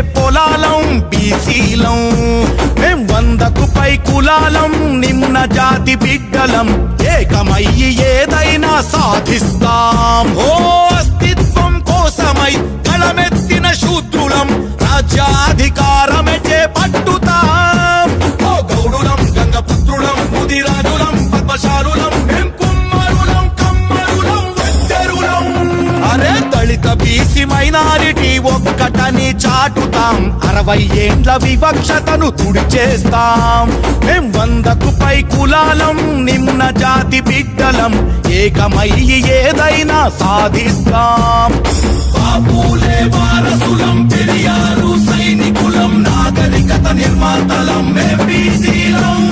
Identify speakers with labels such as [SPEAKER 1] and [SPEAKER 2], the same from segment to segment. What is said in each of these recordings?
[SPEAKER 1] పొలాలం బీసీలం. మేం వందకు పై కులాలం నిమ్న జాతి బిడ్డలం. ఏకమయ్యి ఏదైనా సాధిస్తాం. ఓ అస్తిత్వం కోసమై కళమెత్తిన శూద్రులం రాజ్యాధికారమే దళిత బీసీ మైనారిటీ ఒక్కటని చాటుతాం. అరవై ఏండ్ల వివక్షతను తుడిచేస్తాం మేం వందకు పై కులాలం నిమ్న జాతి బిడ్డలం. ఏకమయ్యి ఏదైనా సాధిస్తాం. బాబులే వారసులం పెరియారు సైనికులం నాగరికత నిర్మాతలం మేం బీసీలం.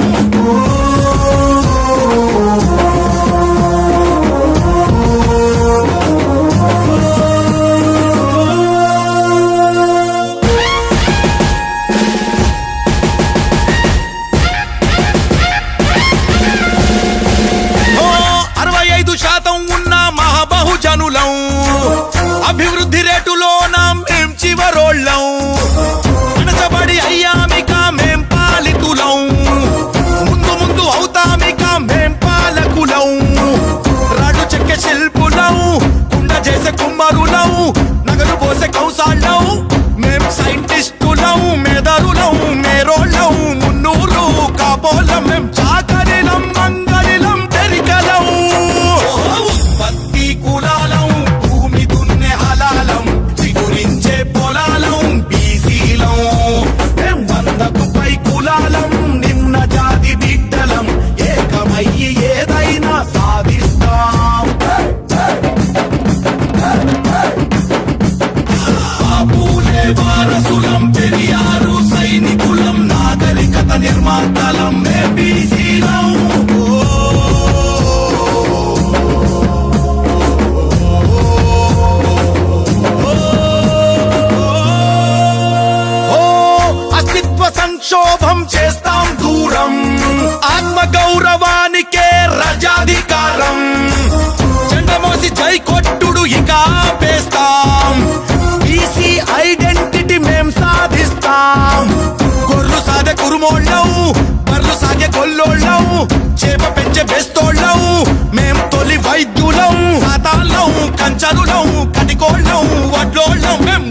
[SPEAKER 1] రాజాధికారం రజాధికారం చెండమోసి జై కొట్టుడు ఇక పేస్తాం. బీసీ ఐడెంటిటీ మేం సాధిస్తాం. గొర్రు సాధ కురుమోళ్ళం బర్రు సాధ కొల్లోళ్ళం చేప పెంచే బెస్తోళ్ళం మేం తొలి వైద్యులం సాతాళ్ళం కంచరులం కటికోళ్ళం వడ్లోళ్ళం
[SPEAKER 2] మేము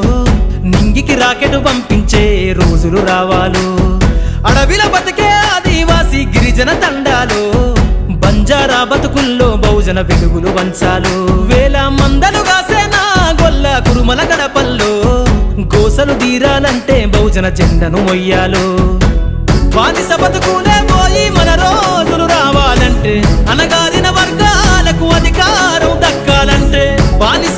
[SPEAKER 2] రాకెట్ పంపించే రోజులు రావాలు? అడవిల బతికే ఆదివాసి గిరిజన తండాలో బంజారా బతుకుల్లో బహుజన వెలుగులు వంచాలు. వేల మందలు కాసేనా గొల్ల కురుమల గడపల్లో గోసలు తీరాలంటే బహుజన జెండను మొయ్యాలు. బానిస బతుకులే పోయి మన రోజులు రావాలంటే అనగారిన వర్గాలకు అధికారం దక్కాలంటే బానిస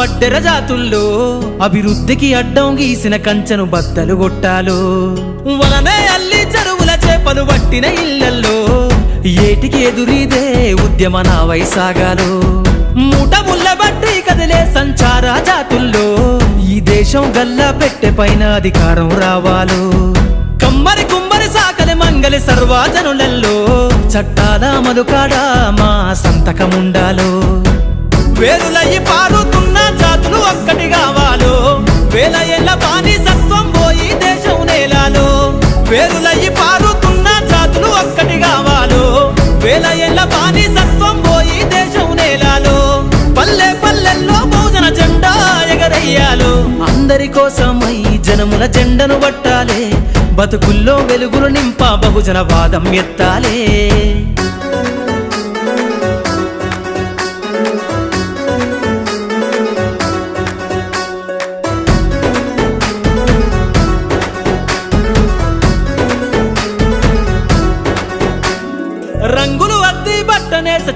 [SPEAKER 2] వడ్డెర జాతుల్లో అభివృద్ధికి అడ్డం గీసిన కంచెను బద్దలు కొట్టాలు. వలనే అల్లి చెరువుల చేపలు పట్టిన ఇళ్ళల్లో ఏటికి ఎదురీదే ఉద్యమ నా వైసాగాలు. మూట ముళ్ళ బట్టి కదిలే సంచార జాతుల్లో ఈ దేశం గల్లా పెట్టె పైన అధికారం రావాలు. కమ్మరి కుమ్మరి సాకలి మంగలి సర్వాజనులలో చట్టాల మలుకాడా మా సంతకముండాలో. వేరులయ్యి పారుతున్న ప్రజలు ఒక్కటి కావాలో. వేల ఏళ్ళ బానిసత్వం పోయి దేశం నేలాలో. వేరులయ్యి పారుతున్న జాతులు ఒక్కటి కావాలో. వేల ఏళ్ళ బానిసత్వం పోయి దేశం నేలాలో. పల్లె పల్లెల్లో బహుజన జెండా ఎగరయ్యాలో. అందరి కోసమై జనముల జెండను పట్టాలే. బతుకుల్లో వెలుగులు నింప బహుజన వాదం ఎత్తాలే.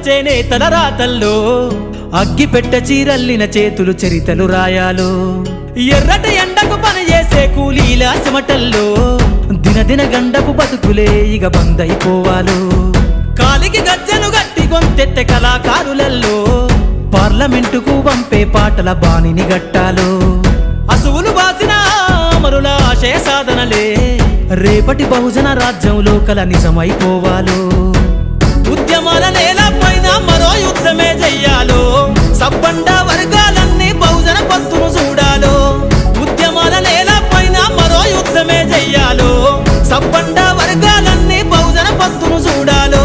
[SPEAKER 2] బట్టనేస చేనేతల రాతల్లో అగ్గిపెట్ట చీరల్లిన చేతులు చరితలు రాయాలు. ఎర్రటి ఎండకు పని చేసే కూలీల చెమటల్లో దినదిన గండపు బతుకులే ఇక బందైపోవాలు కాలికి గజ్జెను గట్టి గొంతెట్టె కళాకారులల్లో పార్లమెంటుకు పంపే పాటల బాణిని గట్టాలు. అసువులు బాసిన అమరుల ఆశయ సాధనలే రేపటి బహుజన రాజ్యంలో కల నిజమైపోవాలు. ఉద్యమాల నేల మరో యుద్ధమే చెయ్యాలో సబ్బండ వర్గాలన్నీ బహుజన పత్తును చూడాలో. ఉద్యమాల నేల పైన మరో యుద్ధమే చెయ్యాలో సబ్బండ వర్గాలన్నీ బహుజన పత్తును చూడాలో.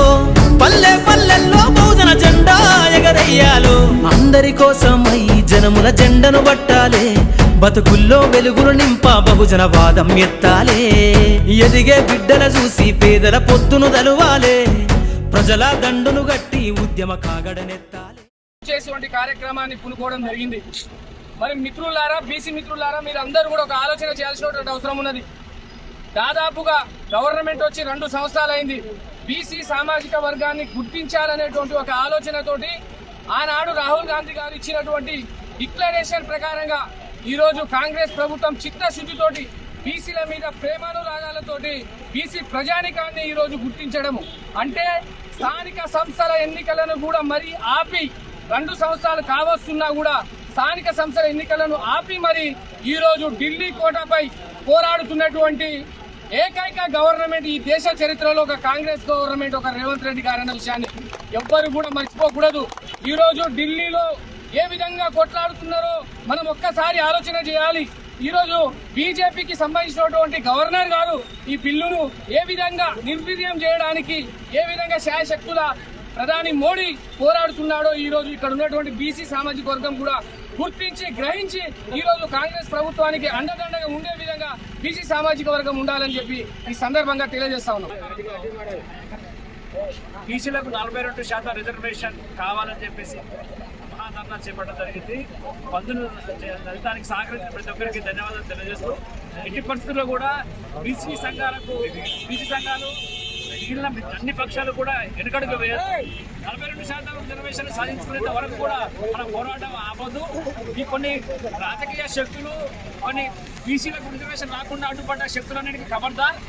[SPEAKER 2] పల్లె పల్లెల్లో బహుజన జెండా ఎగరయ్యాలో అందరి కోసమై జనముల జెండను పట్టాలే బతుకుల్లో వెలుగులు నింప బహుజన వాదం ఎత్తాలే. ఎదిగే బిడ్డల చూసి పేదల పొత్తును తలువాలే. ప్రజల దండును గట్టి ఉద్యమ కాగడనెత్తాలి
[SPEAKER 3] చేసేటువంటి కార్యక్రమాన్ని పునుకోవడం జరిగింది. మరి మిత్రులారా బీసీ మిత్రులారా మీరు అందరూ కూడా ఒక ఆలోచన చేయాల్సినటువంటి అవసరం ఉన్నది. దాదాపుగా గవర్నమెంట్ వచ్చి రెండు సంవత్సరాలు అయింది బీసీ సామాజిక వర్గాన్ని గుర్తించాలనేటువంటి ఒక ఆలోచనతోటి ఆనాడు రాహుల్ గాంధీ గారు ఇచ్చినటువంటి డిక్లరేషన్ ప్రకారంగా ఈరోజు కాంగ్రెస్ ప్రభుత్వం చిత్తశుద్ధితోటి బీసీల మీద ప్రేమానురాగాలతోటి బీసీ ప్రజానికాన్ని ఈ రోజు గుర్తించడము. అంటే స్థానిక సంస్థల ఎన్నికలను కూడా మరి ఆపి రెండు సంవత్సరాలు కావస్తున్నా కూడా స్థానిక సంస్థల ఎన్నికలను ఆపి మరి ఈరోజు ఢిల్లీ కోటపై పోరాడుతున్నటువంటి ఏకైక గవర్నమెంట్ ఈ దేశ చరిత్రలో ఒక కాంగ్రెస్ గవర్నమెంట్ ఒక రేవంత్ రెడ్డి గారు అన్న విషయాన్ని ఎవ్వరు కూడా మర్చిపోకూడదు. ఈరోజు ఢిల్లీలో ఏ విధంగా కొట్లాడుతున్నారో మనం ఒక్కసారి ఆలోచన చేయాలి. ఈరోజు బీజేపీకి సంబంధించినటువంటి గవర్నర్ గారు ఈ బిల్లును ఏ విధంగా నిర్వీర్యం చేయడానికి ఏ విధంగా శాయశక్తుల ప్రధాని మోడీ పోరాడుతున్నాడో ఈరోజు ఇక్కడ ఉన్నటువంటి బీసీ సామాజిక వర్గం కూడా గుర్తించి గ్రహించి ఈరోజు కాంగ్రెస్ ప్రభుత్వానికి అండదండగా ఉండే విధంగా బీసీ సామాజిక వర్గం ఉండాలని చెప్పి ఈ సందర్భంగా తెలియజేస్తా ఉన్నాం.
[SPEAKER 4] బీసీలకు నలభై రెండు శాతం రిజర్వేషన్ కావాలని చెప్పేసి మహాధర్నా చేపట్టడం జరిగింది. పందులు దానికి సహకరించిన ప్రతి ఒక్కరికి ధన్యవాదాలు తెలియజేస్తూ ఎట్టి పరిస్థితుల్లో కూడా బీసీ సంఘాలకు బీసీ సంఘాలు మిగిలిన అన్ని పక్షాలు కూడా వెనుకడుగు నలభై రెండు శాతం రిజర్వేషన్లు సాధించుకునేంత వరకు కూడా మనం పోరాటం ఆపదు ఈ కొన్ని రాజకీయ శక్తులు కొన్ని బీసీలకు రిజర్వేషన్ రాకుండా అడ్డుపడ్డ శక్తులన్నిటికీ ఖబర్దార్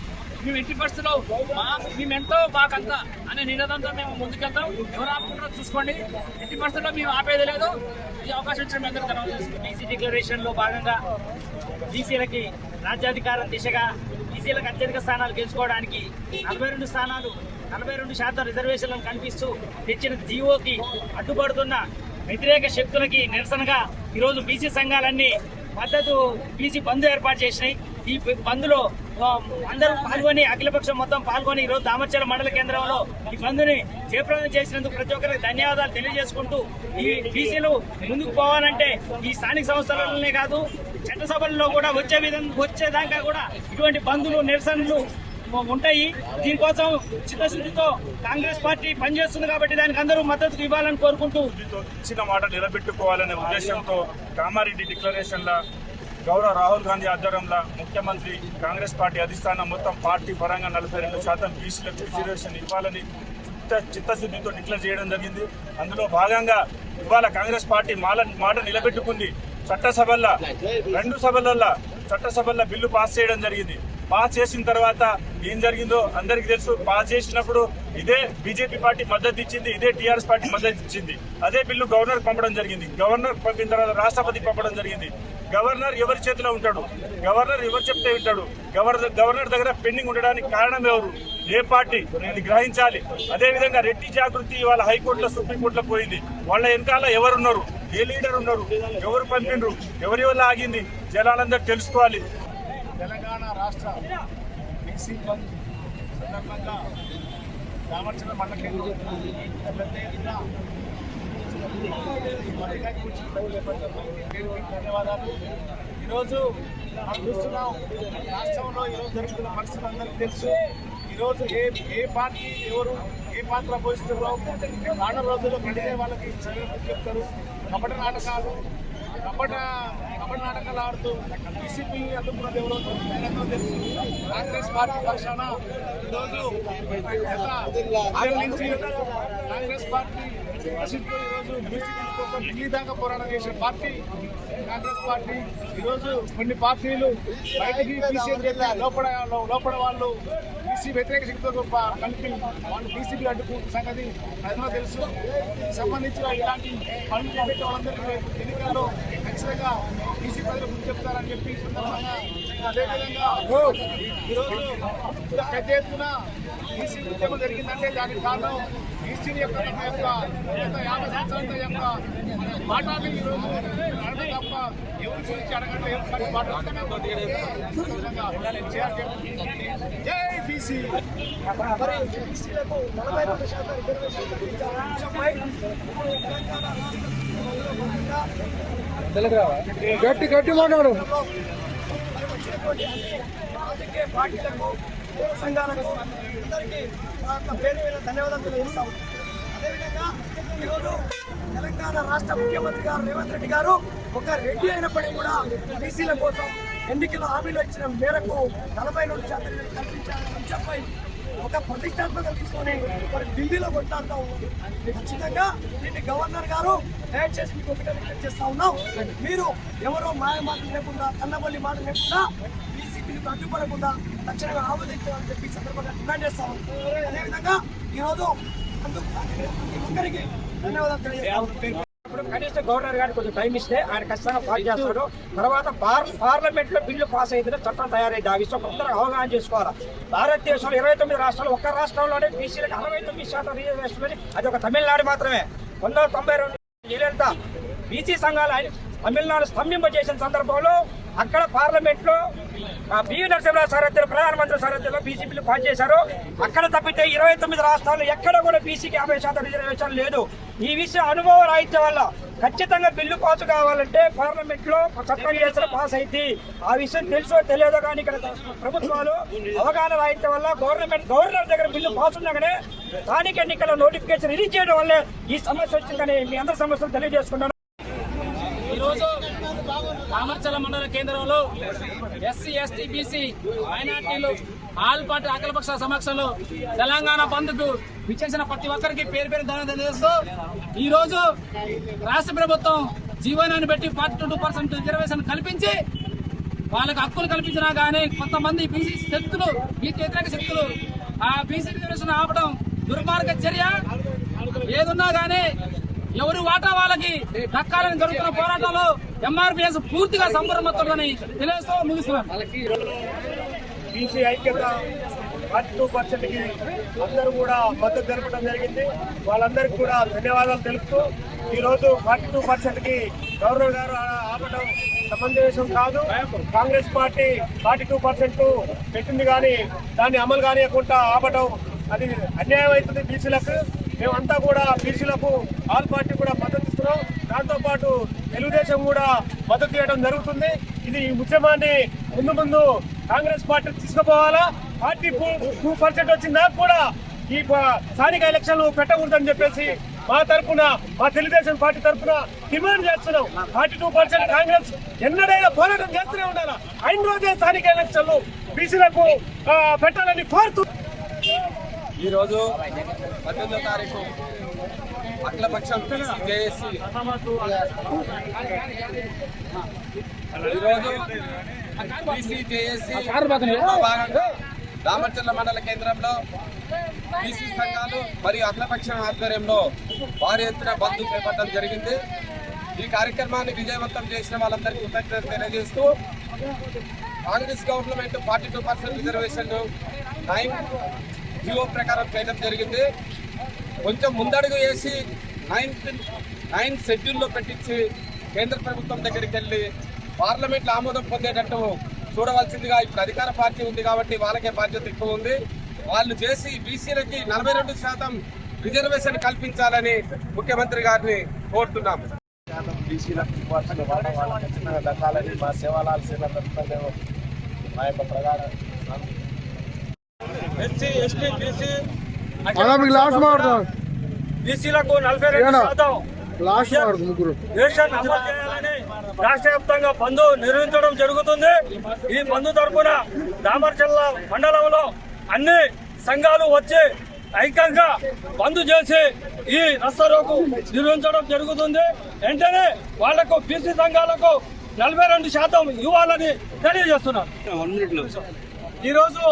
[SPEAKER 4] మేము ఎట్టి పరిస్థితుల్లో మా మేమెంతో మాకంతా అనే నినాదంతో మేము ముందుకెళ్తాం. ఎవరు ఆపుకుంటారో చూసుకోండి. ఎట్టి పరిస్థితుల్లో మేము ఆపేది లేదు. ఈ అవకాశం ఇచ్చిన మీ అందరూ బీసీ డిక్లరేషన్లో భాగంగా బీసీలకి రాజ్యాధికారం దిశగా బీసీలకు అత్యధిక స్థానాలు గెలుచుకోవడానికి నలభై రెండు స్థానాలు నలభై రెండు శాతం రిజర్వేషన్లను కనిపిస్తూ తెచ్చిన జీవోకి అడ్డుపడుతున్న వ్యతిరేక శక్తులకి నిరసనగా ఈరోజు బీసీ సంఘాలన్నీ మద్దతు బీసీ బంధు ఏర్పాటు చేసినాయి. ఈ బంధులో అందరూ పాల్గొని అఖిలపక్షం మొత్తం పాల్గొని ఈరోజు దామర్చల మండల కేంద్రంలో ఈ బంధుని జయప్రదం చేసినందుకు ప్రతి ఒక్కరికి ధన్యవాదాలు తెలియజేసుకుంటూ ఈ బీసీలు ముందుకు పోవాలంటే ఈ స్థానిక సంస్థలలోనే కాదు చట్టసభల్లో కూడా వచ్చే విధంగా వచ్చేదాకా కూడా ఇటువంటి బంధులు నిరసనలు ఉంటాయి. దీనికోసం చిత్తశుద్ధితో కాంగ్రెస్ పార్టీ పనిచేస్తుంది కాబట్టి దానికి అందరూ మద్దతు ఇవ్వాలని కోరుకుంటూ
[SPEAKER 5] ఇచ్చిన మాట నిలబెట్టుకోవాలనే ఉద్దేశంతో కామారెడ్డి డిక్లరేషన్ల గౌరవ రాహుల్ గాంధీ ఆధ్వర్యంలో ముఖ్యమంత్రి కాంగ్రెస్ పార్టీ అధిష్టానం మొత్తం పార్టీ పరంగా నలభై రెండు శాతం బీసీలకు రిజర్వేషన్ ఇవ్వాలని చిత్త చిత్తశుద్ధితో డిక్లేర్ చేయడం జరిగింది. అందులో భాగంగా ఇవాళ కాంగ్రెస్ పార్టీ మాల మాట నిలబెట్టుకుంది. చట్టసభల్లో రెండు సభలల్లో చట్టసభల్లో బిల్లు పాస్ చేయడం జరిగింది. పాస్ చేసిన తర్వాత ఏం జరిగిందో అందరికీ తెలుసు. పాస్ చేసినప్పుడు ఇదే బీజేపీ పార్టీ మద్దతు ఇచ్చింది ఇదే టీఆర్ఎస్ పార్టీ మద్దతు ఇచ్చింది. అదే బిల్లు గవర్నర్ పంపడం జరిగింది. గవర్నర్ పంపిన తర్వాత రాష్ట్రపతి పంపడం జరిగింది. గవర్నర్ ఎవరి చేతిలో ఉంటాడు? గవర్నర్ ఎవరు చెప్తే ఉంటాడు గవర్నర్ గవర్నర్ దగ్గర పెండింగ్ ఉండడానికి కారణం ఎవరు? ఏ పార్టీ? ఇది గ్రహించాలి. అదేవిధంగా రెడ్డి జాగృతి వాళ్ళ హైకోర్టులో సుప్రీంకోర్టులో పోయింది. వాళ్ళ వెనకాల ఎవరున్నారు? ఏ లీడర్ ఉన్నారు? ఎవరు పంపిండ్రు ఎవరి వల్ల ఆగింది? జనాలందరూ తెలుసుకోవాలి.
[SPEAKER 6] తెలంగాణ రాష్ట్ర బీసీ బంద్ సందర్భంగా రామచంద్ర మండల కేంద్రం పెద్ద ఎత్తున ధన్యవాదాలు. ఈరోజు మనం చూస్తున్నాం రాష్ట్రంలో ఈరోజు జరుగుతున్న పరిస్థితులు అందరికీ తెలుసు. ఈరోజు ఏ ఏ పార్టీ ఎవరు ఏ పాత్ర పోషిస్తున్నారో రానున్న రోజుల్లో కడిగే వాళ్ళకి చెప్తారు. కపట నాటకాలు కపట కపట నాటకాలు ఆడుతూ బీసీపీ అందుకున్నది ఎవరో జనంలో తెలుసు. కాంగ్రెస్ పార్టీ పక్షాన ఈరోజు కాంగ్రెస్ పార్టీ ప్రసిద్ధి ఈరోజు బీసీ కోసం ఢిల్లీ పోరాటం చేసిన పార్టీ కాంగ్రెస్ పార్టీ ఈరోజు కొన్ని పార్టీలు బయటకి బీసీ లోపల లోపల వాళ్ళు బీసీ వ్యతిరేక శక్తితో ప- కలిపి వాళ్ళు బీసీపీ అడ్డుకుంటున్న సంగతి ప్రజలకు తెలుసు. సంబంధించిన ఇలాంటి పనులు చేపట్టే వాళ్ళందరికీ ఎన్నికల్లో ఖచ్చితంగా బీసీ ప్రజలు ముందు చెప్తారని చెప్పి సందర్భంగా అదేవిధంగా ఈరోజు పెద్ద ఎత్తున ఈసీ ఉద్యమం జరిగిందంటే దానికి కారణం ఈసీ యొక్క తమ యొక్క గత యాభై సంవత్సరాల యొక్క మాటలు ఈరోజు అడగ తప్ప ఎవరు గురించి అడగట్లేదు ఎవరు పాట జై బీసీ
[SPEAKER 7] బీసీలకు నలభై రెండు శాతం రిజర్వేషన్
[SPEAKER 6] గట్టి గట్టి మాట్లాడు.
[SPEAKER 7] ఉన్నటువంటి అన్ని రాజకీయ పార్టీలకు పౌర సంఘాలకు అందరికీ మా యొక్క పేరు మీద ధన్యవాదాలు తెలియజేస్తాం అదేవిధంగా ఈరోజు తెలంగాణ రాష్ట్ర ముఖ్యమంత్రి గారు రేవంత్ రెడ్డి గారు ఒక రెడ్డి అయినప్పటికీ కూడా బీసీల కోసం ఎన్నికల హామీలు ఇచ్చిన మేరకు నలభై నుండి శాతం కల్పించాలనే అంశంపై ఒక ప్రతిష్టాత్మక తీసుకొని మరి ఢిల్లీలో కొట్లాడుతూ ఉన్నాం ఖచ్చితంగా దీన్ని గవర్నర్ గారు దయచేసి మీకు ఒకటే రిక్వెస్ట్ చేస్తా ఉన్నాం. మీరు ఎవరో మాయ మాటలు లేకుండా కన్నబల్లి మాటలు లేకుండా బీసీపీకి అడ్డుపడకుండా తక్షణంగా ఆమోదించాలని చెప్పి సందర్భంగా డిమాండ్ చేస్తా ఉన్నాం. అదేవిధంగా ఈరోజు అందుకు ప్రతి ఒక్కరికి ధన్యవాదాలు తెలియజేస్తాం
[SPEAKER 8] కనీసం గవర్నర్ గారికి కొంచెం టైం ఇస్తే ఆయన ఖచ్చితంగా పాస్ చేస్తాడు. తర్వాత పార్లమెంట్లో బిల్లు పాస్ అయితే చట్టం తయారైంది. ఆ విషయం అందరూ అవగాహన చేసుకోవాలి? భారతదేశంలో ఇరవై తొమ్మిది రాష్ట్రాలు ఒక్క రాష్ట్రంలోనే బీసీలకు అరవై తొమ్మిది శాతం రిజర్వేషన్ అని అది ఒక తమిళనాడు మాత్రమే. వందల తొంభై రెండు జయలలిత బీసీ సంఘాలు ఆయన తమిళనాడు స్తంభింపజేసిన సందర్భంలో అక్కడ పార్లమెంట్లో బివి నరసింహరావు సారథ్యంలో ప్రధానమంత్రి సారథ్యంలో బీసీ బిల్లు పాస్ చేశారు. అక్కడ తప్పితే ఇరవై తొమ్మిది రాష్ట్రాలు ఎక్కడ కూడా బీసీకి యాభై శాతం రిజర్వేషన్ లేదు. ఈ విషయం అనుభవ రాహిత్యం వల్ల ఖచ్చితంగా బిల్లు పాస్ కావాలంటే పార్లమెంట్లో చట్టం చేసిన పాస్ అయింది. ఆ విషయం తెలుసో తెలియదో కానీ ఇక్కడ ప్రభుత్వాలు అవగాహన రాయితం వల్ల గవర్నమెంట్ గవర్నర్ దగ్గర బిల్లు పాస్ ఉండగానే స్థానిక ఎన్నికల నోటిఫికేషన్ రిలీజ్ చేయడం వల్లే ఈ సమస్య వచ్చిందని మీ అందరి సమస్యలు తెలియజేసుకున్నాను
[SPEAKER 3] రామర్చల మండల కేంద్రంలో ఎస్సీ ఎస్టీ బీసీ మైనార్టీలు ఆల్ పార్టీ అఖిలపక్ష సమక్షంలో తెలంగాణ బంద్కు విచ్చేసిన ప్రతి ఒక్కరికి పేరు పేరు ధన్యవాదాలు తెలియజేస్తూ ఈ రోజు రాష్ట్ర ప్రభుత్వం జీవనాన్ని బట్టి ఫార్టీ టూ పర్సెంట్ రిజర్వేషన్ కల్పించి వాళ్ళకి హక్కులు కల్పించినా కానీ కొంతమంది బీసీ శక్తులు బీసీ వ్యతిరేక శక్తులు ఆ బీసీ రిజర్వేషన్ ఆపడం దుర్మార్గ చర్య. ఏదున్నా కానీ ఎవరి వాటా వాళ్ళకి దక్కాలని జరుగుతున్న పోరాటంలో ఎంఆర్పిఎస్ పూర్తిగా సంబరమవుతుందని తెలియజేస్తూ ముగిస్తున్నాను.
[SPEAKER 9] బీసీ ఐక్యత ఫార్టీ టూ పర్సెంట్కి అందరూ కూడా మద్దతు తెలపడం జరిగింది. వాళ్ళందరికీ కూడా ధన్యవాదాలు తెలుపుతూ ఈరోజు ఫార్టీ టూ పర్సెంట్కి గవర్నర్ గారు ఆపడం సమంజసం కాదు. Congress party forty two percent పెట్టింది కానీ దాన్ని అమలు కానియకుండా ఆపడం అది అన్యాయం అవుతుంది బీసీలకు. మేమంతా కూడా బీసీలకు ఆల్ పార్టీ కూడా మద్దతు ఇస్తున్నాం. దాంతోపాటు తెలుగుదేశం కూడా మద్దతు ఇవ్వడం జరుగుతుంది. ఇది ఈ ఉద్యమాన్ని ముందు ముందు కాంగ్రెస్ పార్టీ తీసుకుపోవాలా? పార్టీ టూ పర్సెంట్ వచ్చిందా కూడా ఈ స్థానిక ఎలక్షన్లు పెట్టకూడదని చెప్పేసి మా తరపున మా తెలుగుదేశం పార్టీ తరపున డిమాండ్ చేస్తున్నాం. ఫార్టీ టూ పర్సెంట్ కాంగ్రెస్ ఎన్నడైనా పోరాటం చేస్తూనే ఉండాలా? ఐదు రోజే స్థానిక ఎలక్షన్లు బీసీలకు పెట్టాలని కోరుతూ
[SPEAKER 10] ఈరోజు పద్దెనిమిదో తారీఖు అఖిలపక్షం జేఏసీ. ఈరోజు బీసీ జేఏసీ భాగంగా దామర్చర్ల మండల కేంద్రంలో బీసీ సంఘాలు మరియు అఖిలపక్షం ఆధ్వర్యంలో భారీ ఎత్తున బంద్ చేపట్టడం జరిగింది. ఈ కార్యక్రమాన్ని విజయవంతం చేసిన వాళ్ళందరికీ కృతజ్ఞత తెలియజేస్తూ Congress government forty two percent reservation nine GO ప్రకారం చేయడం జరిగింది. కొంచెం ముందడుగు వేసి నైన్త్ నైన్త్ షెడ్యూల్లో పెట్టించి కేంద్ర ప్రభుత్వం దగ్గరికి వెళ్ళి పార్లమెంట్లో ఆమోదం పొందేటట్టు చూడవలసిందిగా ఇప్పుడు అధికార పార్టీ ఉంది కాబట్టి వాళ్ళకే బాధ్యత ఎక్కువ ఉంది. వాళ్ళు చేసి బీసీలకి నలభై రెండు శాతం రిజర్వేషన్ కల్పించాలని ముఖ్యమంత్రి గారిని కోరుతున్నాము.
[SPEAKER 9] బీసీలకు వాళ్ళకి మా సేవలాల మా యొక్క ప్రధాన
[SPEAKER 11] ఎస్సీ ఎస్టీ బీసీ
[SPEAKER 12] లాస్ట్
[SPEAKER 11] బీసీలకు నలభై రెండు శాతం.
[SPEAKER 12] లాస్ట్ మాట్లాడదు ముగ్గురు.
[SPEAKER 11] దేశాన్ని అమలు చేయాలని రాష్ట్ర వ్యాప్తంగా బంద్ నిర్వహించడం జరుగుతుంది. ఈ బంద్ తరఫున దామర్చల్ల మండలంలో అన్ని సంఘాలు వచ్చి ఐక్యంగా బంద్ చేసి ఈ రస్తరోకు నిర్వహించడం జరుగుతుంది. వెంటనే వాళ్ళకు బీసీ సంఘాలకు నలభై రెండు శాతం ఇవ్వాలని తెలియజేస్తున్నారు
[SPEAKER 9] ఈరోజు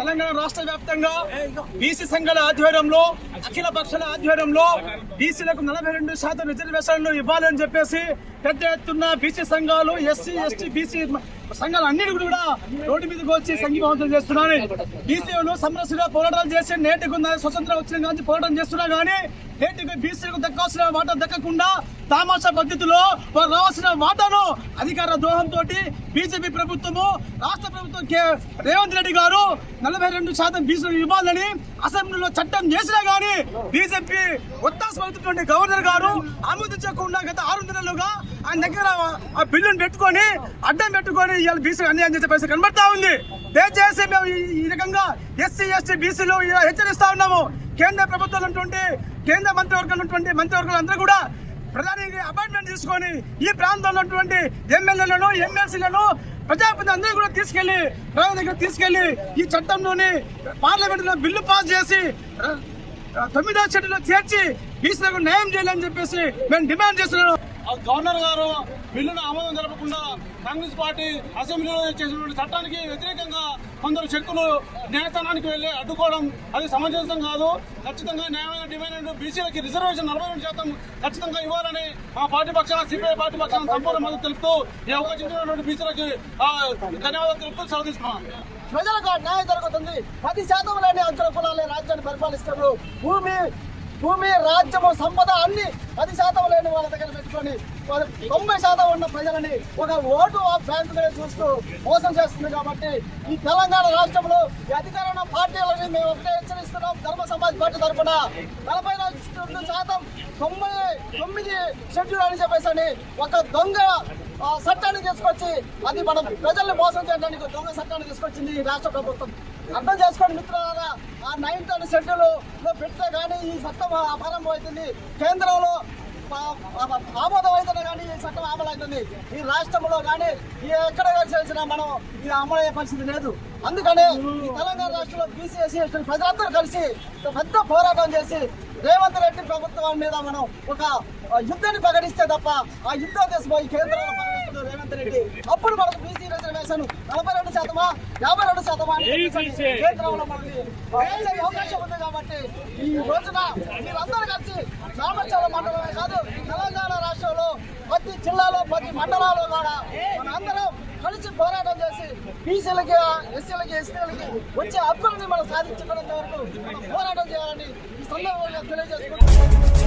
[SPEAKER 9] తెలంగాణ రాష్ట్ర వ్యాప్తంగా బీసీ సంఘాల ఆధ్వర్యంలో అఖిల పక్షాల ఆధ్వర్యంలో బీసీలకు నలభై రెండు శాతం రిజర్వేషన్లు ఇవ్వాలని చెప్పేసి పెద్ద ఎత్తున బీసీ సంఘాలు ఎస్సీ ఎస్టీ బీసీ సంఘాలు అన్నిటి కూడా రోడ్డు మీదకి వచ్చి సంఘీభావంతం చేస్తున్నాను బీసీలు సమరస్సుగా పోరాటాలు చేసి నేటికి ఉన్న స్వతంత్రం వచ్చిన కానీ పోరాటం చేస్తున్నా కానీ నేటికి బీసీలకు దక్కాల్సిన వాటా దక్కకుండా తామాషా పద్ధతిలో వారు రావాల్సిన వాటాను అధికార ద్రోహంతో బీజేపీ ప్రభుత్వము రాష్ట్ర ప్రభుత్వం కే- రేవంత్ రెడ్డి గారు నలభై రెండు శాతం బీసీలు ఇవ్వాలని అసెంబ్లీలో చట్టం చేసినా గానీ బీజేపీ ఒత్తాసమవుతున్నటువంటి గవర్నర్ గారు ఆమోదించకుండా గత ఆరు నెలలుగా ఆయన దగ్గర ఆ బిల్లును పెట్టుకొని అడ్డం పెట్టుకొని ఇవాళ బీసీ అన్యాయం చేసే పరిస్థితి కనబడతా ఉంది. దయచేసి మేము ఈ- రకంగా ఎస్సీ ఎస్టీ బీసీలు హెచ్చరిస్తా ఉన్నాము. కేంద్ర ప్రభుత్వం ఉన్నటువంటి కేంద్ర మంత్రివర్గం ఉన్నటువంటి మంత్రివర్గాలు అందరూ కూడా ప్రధాని అపాయింట్మెంట్ తీసుకొని ఈ ప్రాంతంలో ఉన్నటువంటి ఎమ్మెల్యేలను ఎమ్మెల్సీలను ప్రజాపతి అందరూ కూడా తీసుకెళ్ళి ప్రజల దగ్గర తీసుకెళ్ళి ఈ చట్టంలోని పార్లమెంట్లో బిల్లు పాస్ చేసి తొమ్మిదో చెట్టులో చేర్చి బీసీలకు న్యాయం చేయాలని చెప్పేసి మేము డిమాండ్ చేస్తున్నాం
[SPEAKER 12] గవర్నర్ గారు బిల్లును ఆమోదం జరపకుండా కాంగ్రెస్ పార్టీ అసెంబ్లీలో చేసినటువంటి చట్టానికి వ్యతిరేకంగా కొందరు శక్తులు న్యాయస్థానానికి వెళ్ళి అడ్డుకోవడం అది సమంజసం కాదు. ఖచ్చితంగా న్యాయమైన డిమాండ్ బీసీలకి రిజర్వేషన్ నలభై రెండు శాతం ఖచ్చితంగా ఇవ్వాలని మా పార్టీ పక్షాన సిపిఐ పార్టీ పక్షాన సంపూర్ణ మద్దతు తెలుపుతూ ఈ అవకాశం బీసీలకి ధన్యవాదాలు తెలుపుతూ సెలవు
[SPEAKER 7] ప్రజలకు న్యాయం జరుగుతుంది. పది శాతం లేని అంతర కులాలే రాజ్యాన్ని పరిపాలిస్తారు భూమి భూమి రాజ్యము సంపద అన్ని పది శాతం లేని వాళ్ళ దగ్గర పెట్టుకొని వాళ్ళ తొంభై శాతం ఉన్న ప్రజలని ఒక ఓటు ఆ బ్యాంకు మీద చూస్తూ మోసం చేస్తుంది కాబట్టి ఈ తెలంగాణ రాష్ట్రంలో అధికారణ అధికారంలో పార్టీలని మేము ఒకటే హెచ్చరిస్తున్నాం. ధర్మ సమాజ్ పార్టీ తరఫున నలభై రెండు శాతం తొంభై తొమ్మిది షెడ్యూల్ అని చెప్పేసి ఒక దొంగ చట్టాన్ని తీసుకొచ్చి అది మనం ప్రజల్ని మోసం చేయడానికి దొంగ చట్టాన్ని తీసుకొచ్చింది ఈ రాష్ట్ర ప్రభుత్వం. అర్థం చేసుకోండి మిత్రులారా ఆ నైన్త్ అండ్ షెడ్యూల్లో పెడితే కానీ ఈ చట్టం ప్రారంభం అవుతుంది కేంద్రంలో ఆమోదం అయితేనే కానీ ఈ చట్టం అమలు అవుతుంది ఈ రాష్ట్రంలో కానీ ఎక్కడ చేసినా మనం ఇది అమలు అయ్యే పరిస్థితి లేదు. అందుకనే ఈ తెలంగాణ రాష్ట్రంలో బీసీ ఎస్సీ ఎస్టీ ప్రజలందరూ కలిసి పెద్ద పోరాటం చేసి రేవంత్ రెడ్డి ప్రభుత్వం మీద మనం ఒక యుద్ధాన్ని ప్రకటిస్తే తప్ప ఆ యుద్ధం చేసిపోయి కేంద్రంలో రేవంత్ రెడ్డి. అప్పుడు మనకు బీసీ రిజర్వేషన్ నలభై రెండు శాతమా? యాభై రెండు శాతమా కేంద్రంలో మనకి అవకాశం ఉంది కాబట్టి ఈ రోజున మీరందరూ కలిసి రామచంద్ర మండలమే కాదు తెలంగాణ రాష్ట్రంలో ప్రతి జిల్లాలో ప్రతి మండలాల్లో కూడా మన అందరం కలిసి పోరాటం చేసి బీసీలకి ఎస్సీలకి ఎస్టీలకి వచ్చే హక్కులని మనం సాధించుకునేంత వరకు మనం పోరాటం చేయాలని ఈ సందర్భంగా తెలియజేసుకుంటున్నాం.